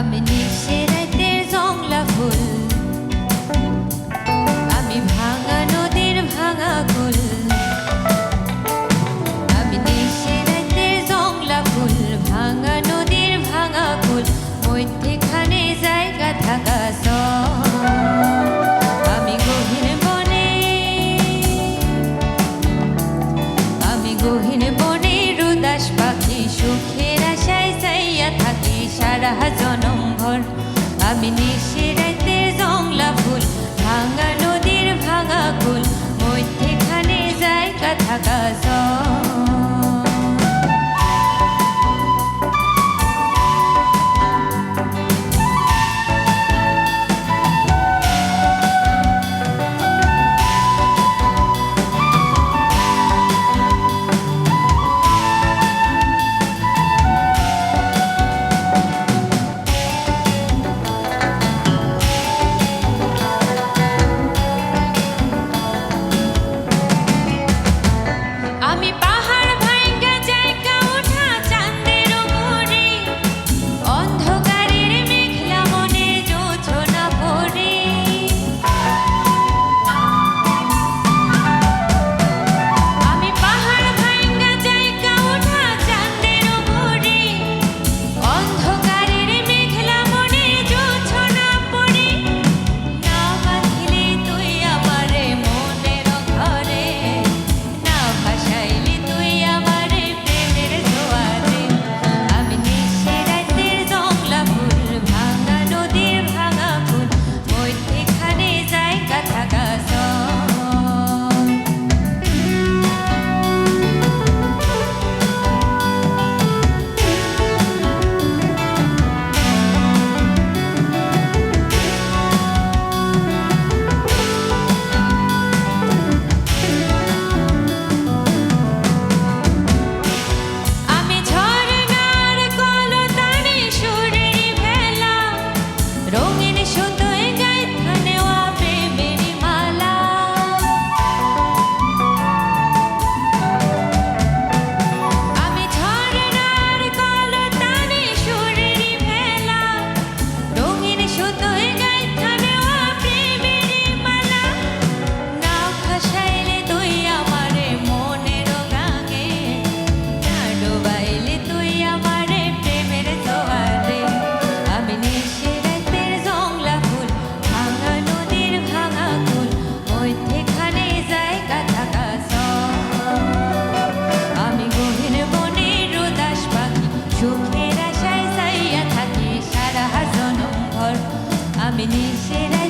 আমি নিশে রাতের জংলা ফুল। আমি ভাঙা নদীর ভাঙা কুল। আমি নিশে রাতের জংলা ফুল, ভাঙা নদীর ভাঙা কুল। মধ্যেখানে জায়গা থাকা আমি গহীন বনে, আমি গহীন বনে আমি নিশে রাইতে জংলা ফুল ভাঙা নদীর ভাঙা কুল মধ্যেখানে যায় থাকা জল। me nem